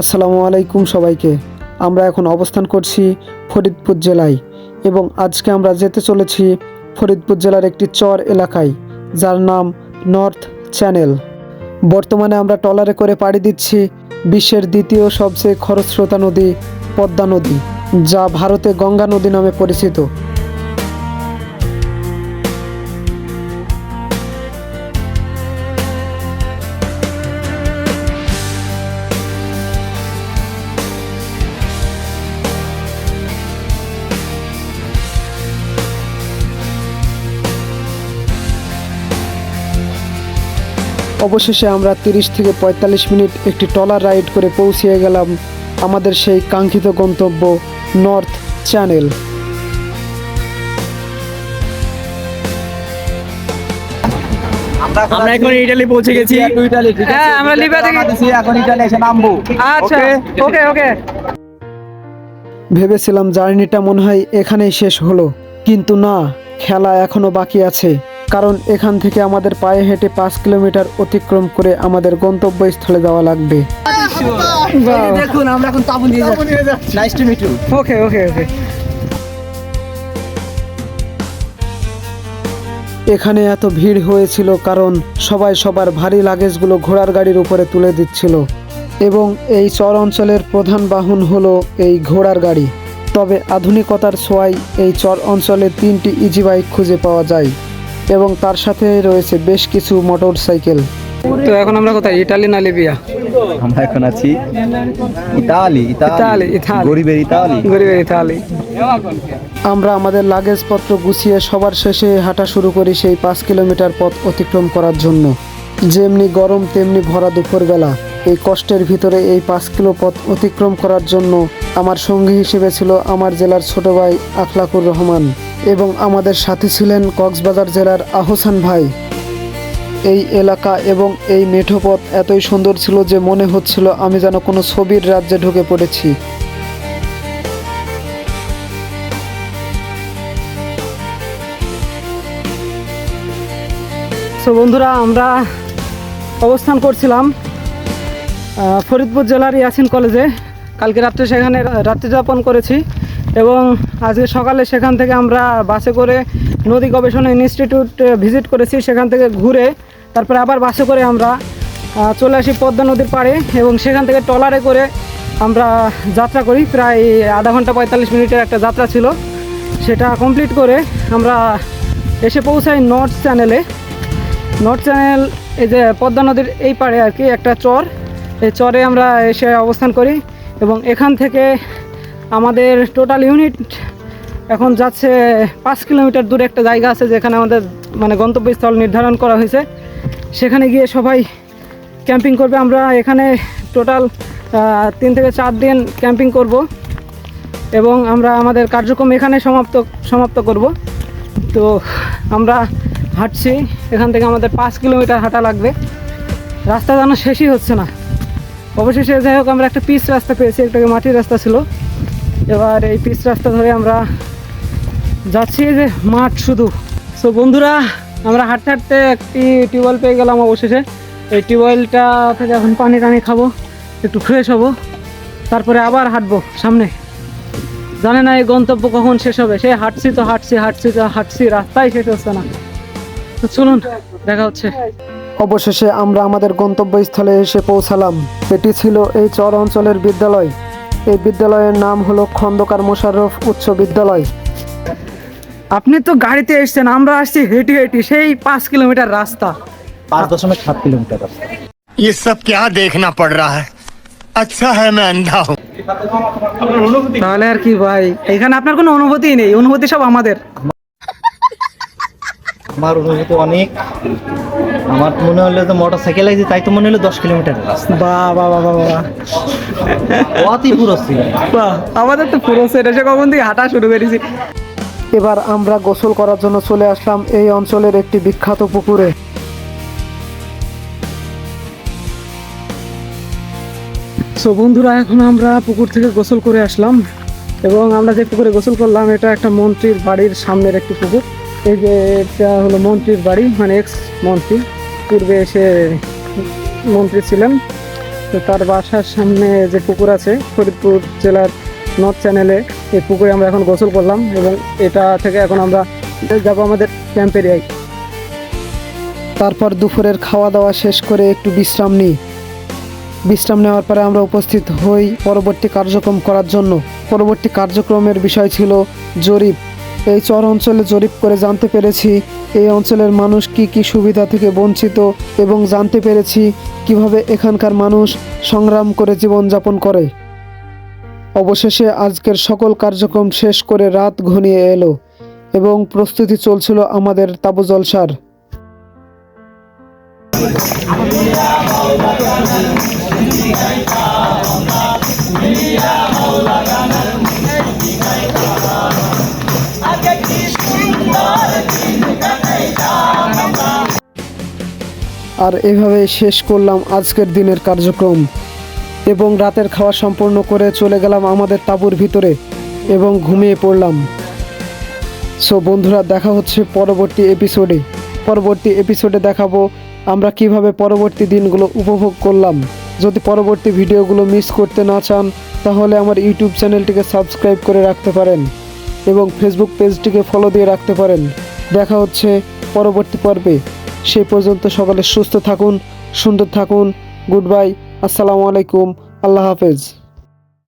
আসসালামু আলাইকুম সবাইকে। আমরা এখন অবস্থান করছি ফরিদপুর জেলায় এবং আজকে আমরা যেতে চলেছি ফরিদপুর জেলার একটি চর এলাকায়, যার নাম নর্থ চ্যানেল। বর্তমানে আমরা ট্রলারে করে পাড়ি দিচ্ছি বিশ্বের দ্বিতীয় সবচেয়ে খরস্রোতা নদী পদ্মা নদী, যা ভারতে গঙ্গা নদী নামে পরিচিত। অবশেষে আমরা তিরিশ থেকে পঁয়তাল্লিশ মিনিট একটি ট্রলার রাইড করে পৌঁছিয়ে গেলাম আমাদের সেই কাঙ্ক্ষিত গন্তব্য নর্থ চ্যানেল। আমরা এখন ইটালি পৌঁছে গেছি। ইটালি ঠিক আছে? হ্যাঁ, আমরা লিবিয়া থেকে- এখন ইটালি এসে নামবো। আচ্ছা ওকে ওকে ভেবেছিলাম জার্নিটা মনে হয় এখানেই শেষ হলো কিন্তু না খেলা এখনও বাকি আছে। কারণ এখান থেকে আমাদের পায়ে হেঁটে পাঁচ কিলোমিটার অতিক্রম করে আমাদের গন্তব্যস্থলে যাওয়া লাগবে। দেখুন আমরা এখন তাবু নিয়ে যাচ্ছি। Nice to meet you okay okay okay. এখানে এত ভিড় হয়েছিল কারণ সবাই সবার ভারী লাগেজগুলো ঘোড়ার গাড়ির উপরে তুলে দিচ্ছিল। এবং এই চর অঞ্চলের প্রধান বাহন হলো এই ঘোড়ার গাড়ি। তবে আধুনিকতার ছোঁয়ায় এই চর অঞ্চলে তিনটি ইজি বাইক খুঁজে পাওয়া যায়। এবং তার সাথে রয়েছে বেশ কিছু মোটর সাইকেল তো এখন আমরা কোথায়? ইটালি না লিবিয়া? আমরা এখন আছি ইতালি। Italy, Italy. গরিবের ইতালি। গরিবের ইতালি। আমরা আমাদের লাগেজপত্র গুছিয়ে সবার শেষে হাঁটা শুরু করি সেই পাঁচ কিলোমিটার পথ অতিক্রম করার জন্য। যেমনি গরম তেমনি ভরা দুপুরবেলা। এই কষ্টের ভিতরে এই পাঁচ কিলো পথ অতিক্রম করার জন্য আমার সঙ্গী হিসেবে ছিল আমার জেলার ছোট ভাই আখলাকুর রহমান। এবং আমাদের সাথে ছিলেন কক্সবাজার জেলার আহসান ভাই। এই এলাকা এবং এই মেঠোপথ এতই সুন্দর ছিল যে মনে হচ্ছিল আমি যেন কোনো ছবির রাজ্যে ঢুকে পড়েছি। তো বন্ধুরা, আমরা অবস্থান করছিলাম ফরিদপুর জেলার ইয়াসিন কলেজে। কালকে রাত্রে সেখানে রা- রাত্রি যাপন করেছি এবং আজকে সকালে সেখান থেকে আমরা বাসে করে নদী গবেষণা ইনস্টিটিউট ভিজিট করেছি, সেখান থেকে ঘুরে তারপরে আবার বাসে করে আমরা চলে আসি পদ্মা নদীর পাড়ে এবং সেখান থেকে ট্রলারে করে আমরা যাত্রা করি। প্রায় আধা ঘণ্টা পঁয়তাল্লিশ মিনিটের একটা যাত্রা ছিল। সেটা কমপ্লিট করে আমরা এসে পৌঁছাই নর্থ চ্যানেলে নর্থ চ্যানেল এই যে পদ্মা নদীর এই পাড়ে আর কি একটা চর। এই চরে আমরা এসে অবস্থান করি এবং এখান থেকে আমাদের টোটাল ইউনিট এখন যাচ্ছে পাঁচ কিলোমিটার দূরে একটা জায়গা আছে যেখানে আমাদের মানে গন্তব্যস্থল নির্ধারণ করা হয়েছে। সেখানে গিয়ে সবাই ক্যাম্পিং করবে। আমরা এখানে টোটাল তিন থেকে চার দিন ক্যাম্পিং করব এবং আমরা আমাদের কার্যক্রম এখানে সমাপ্ত সমাপ্ত করব। তো আমরা হাঁটছি। এখান থেকে আমাদের পাঁচ কিলোমিটার হাঁটা লাগবে। রাস্তা যেন শেষই হচ্ছে না। অবশেষে যাই হোক, আমরা একটা পিচ রাস্তা পেয়েছি। একটা মাটির রাস্তা ছিল। এবার এই পিচ রাস্তা ধরে আমরা যাচ্ছি যে মাঠ শুধু। সো বন্ধুরা, আমরা হাঁটতে হাঁটতে একটি টিউবওয়েল পেয়ে গেলাম অবশেষে। এই টিউবওয়েলটা থেকে এখন পানি টানি খাব, একটু ফ্রেশ হব, তারপরে আবার হাঁটবো সামনে। জানে না এই গন্তব্য কখন শেষ হবে। সে হাঁটছি তো হাঁটছি হাঁটছি তো হাঁটছি, রাস্তাই শেষ হচ্ছে না। চলুন, দেখা হচ্ছে। অবশেষে আমরা আমাদের গন্তব্যস্থলে এসে পৌঁছালাম। এটি ছিল এই চর অঞ্চলের বিদ্যালয়। এই বিদ্যালয়ের নাম হলো খন্দকার মোশাররফ উচ্চ বিদ্যালয় আপনি তো গাড়িতে এসছেন আমরা আসছি হেঁটে হেঁটে সেই পাঁচ কিলোমিটার রাস্তা পাঁচ দশমিক সাত কিলোমিটার রাস্তা ये सब क्या देखना पड़ रहा है अच्छा है मैं अंधा हूँ তাহলে আর কি ভাই এখানে আপনার কোনো অনুভূতি নেই অনুভূতি সব আমাদের আমার অনুভূতি অনেক। আমার মনে হলো যে মোটর সাইকেল আছে তাই তো মনে হলো দশ কিলোমিটার বাহ বাহ বাহ বাহ বাহ অতি পুরো ছিল বাহ আমাদের তো পুরো সেটা সে কখন থেকে হাঁটা শুরু করেছি। এবার আমরা গোসল করার জন্য চলে আসলাম এই অঞ্চলের একটি বিখ্যাত পুকুরে। সো বন্ধুরা এখন আমরা পুকুর থেকে গোসল করে আসলাম। এবং আমরা যে পুকুরে গোসল করলাম এটা একটা মন্ত্রীর বাড়ির সামনের একটি পুকুর। এই যে এটা হলো মন্ত্রীর বাড়ি মানে এক্স মন্ত্রী। পূর্বে এসে মন্ত্রী ছিলেন। তো তার বাসার সামনে যে পুকুর আছে, ফরিদপুর জেলার নর্থ চ্যানেলে এই পুকুরে আমরা এখন গোসল করলাম এবং এটা থেকে এখন আমরা যাব আমাদের ক্যাম্প এরিয়ায় তারপর দুপুরের খাওয়া দাওয়া শেষ করে একটু বিশ্রাম নিই। বিশ্রাম নেওয়ার পরে আমরা উপস্থিত হই পরবর্তী কার্যক্রম করার জন্য। পরবর্তী কার্যক্রমের বিষয় ছিল জরিপ। এই চর অঞ্চলে জরিপ করে জানতে পেরেছি, এই অঞ্চলের মানুষ কি কি সুবিধা থেকে বঞ্চিত এবং জানতে পেরেছি কীভাবে এখানকার মানুষ সংগ্রাম করে জীবনযাপন করে। অবশেষে আজকের সকল কার্যক্রম শেষ করে রাত ঘনিয়ে এলো এবং প্রস্তুতি চলছিল আমাদের তাবু জলসার। আর এভাবে শেষ করলাম আজকের দিনের কার্যক্রম। এবং রাতের খাওয়া সম্পূর্ণ করে চলে গেলাম আমাদের তাঁবুর ভিতরে এবং ঘুমিয়ে পড়লাম। সো বন্ধুরা, দেখা হচ্ছে পরবর্তী এপিসোডে পরবর্তী এপিসোডে দেখাবো আমরা কীভাবে পরবর্তী দিনগুলো উপভোগ করলাম। যদি পরবর্তী ভিডিওগুলো মিস করতে না চান, তাহলে আমার ইউটিউব চ্যানেলটিকে সাবস্ক্রাইব করে রাখতে পারেন এবং ফেসবুক পেজটিকে ফলো দিয়ে রাখতে পারেন। দেখা হচ্ছে পরবর্তী পর্বে। সেই পর্যন্ত সকলে সুস্থ থাকুন সুন্দর থাকুন। গুড বাই আসসালামু আলাইকুম আল্লাহ হাফেজ।